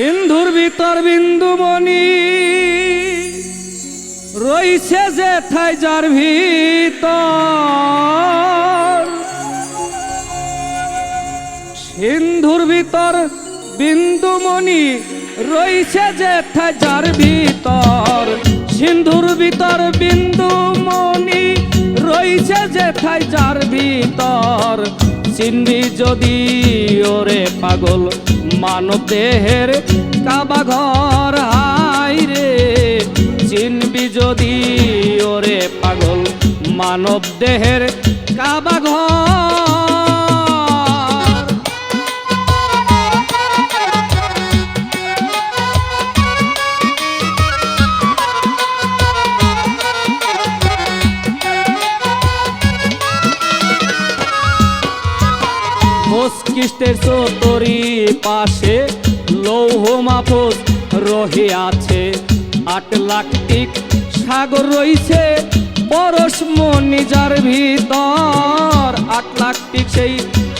সিন্ধুর ভিতর বিন্দুমণি। রইছে যে থাই যার ভিতর। সিন্ধুর ভিতর বিন্দুমণি, রইছে যে থাই যার ভিতর। সিন্ধুর ভিতর বিন্দুমণি, রইছে যে থাই যার ভিতর। চিনবি যদি ওরে পাগল মানব দেহের কাবা ঘর হাই রে। চিনবি যদি ওরে পাগল, মানব দেহের কাবা ঘর মস্কিষ্টের চতরি পাশে লৌহ মাফস রহে আছে আট লাখ টিক সাগর রইছে, পরশ মনিজার ভিতর। আট লাখ টিক সেই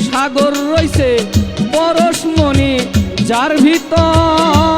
সাগর রইছে, পরশ মনি যার ভিতর।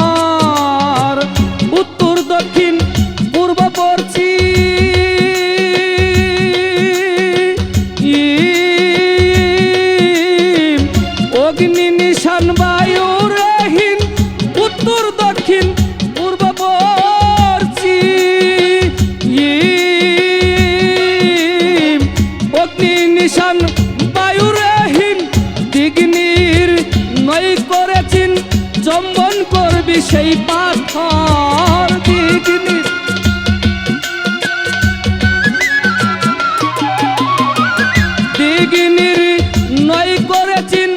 সেই পাথর দিগ্নির দিগিনির নয় করেছিন,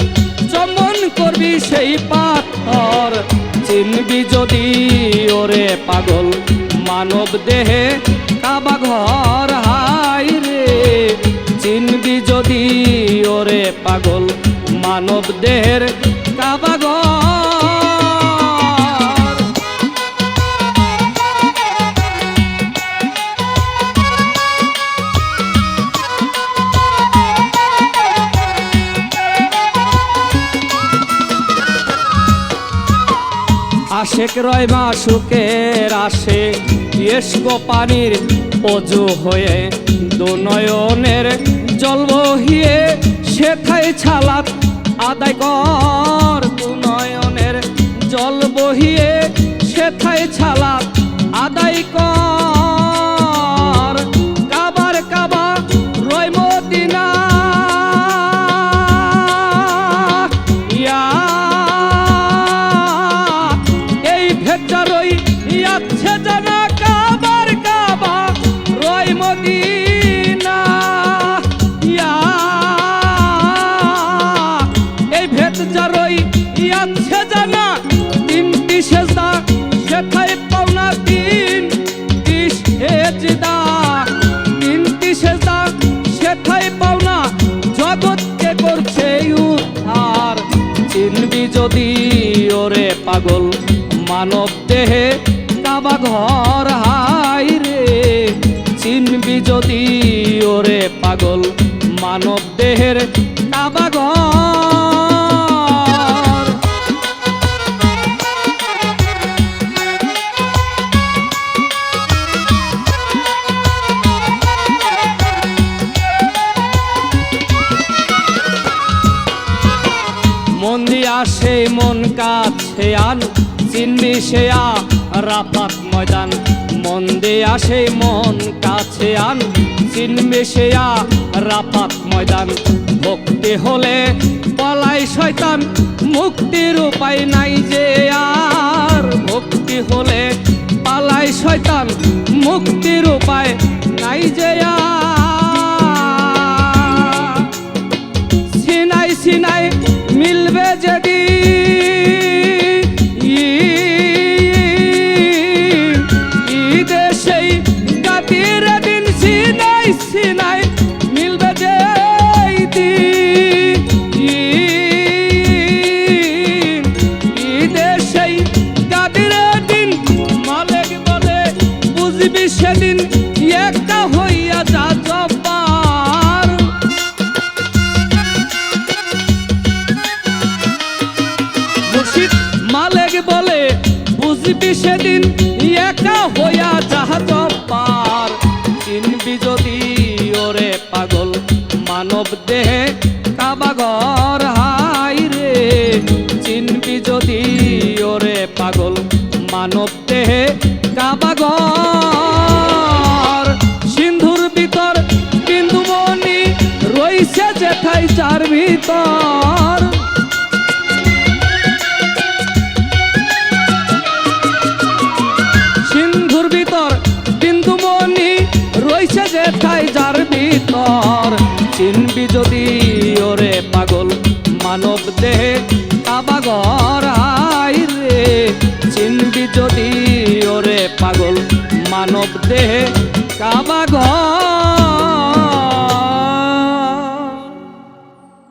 চমন করবি সেই পাথর। চিনবি যদি ওরে পাগল, মানব দেহে কাবা ঘর হাই রে। চিনবি যদি ওরে পাগল, মানব দেহের কাবা ঘর আশেক রয় মাসুকের আসে। ইয়েস্কো পানির অজু হয়ে দুনয়নের জল বহিয়ে সেথায় ছালাত আদায় কর। দুনয়নের জল বহিয়ে সেথায় ছালাত আদায় কর। পাগল মানব দেহে কাবা ঘর হাই রে। চিনবি যদি ওরে পাগল মানব মন্দি আসে মন কাছে আন, চিনবি সে রাফাত ময়দান। মন্দে আসে মন কাছে আন, চিনবি সে রাফাত ময়দান। ভক্তি হলে পলাই শয়তান মুক্তির উপায় নাই যে আর। ভক্তি হলে পালাই শয়তান মুক্তির উপায় নাই সেদিন একা হইয়া জাহাজ পার, চিনবি যদি ওরে পাগল মানব দেহে কাবাগর হাই রে, চিনবি যদি ওরে পাগল মানব দেহে কাবাগর। সিন্ধুর ভিতর বিন্দুমণি রইছে যেথাই চার ভিতর। চিনবি যদি ওরে পাগল, মানব দেহে কাবাগর আই রে। চিনবি যদি ওরে পাগল, মানব দেহে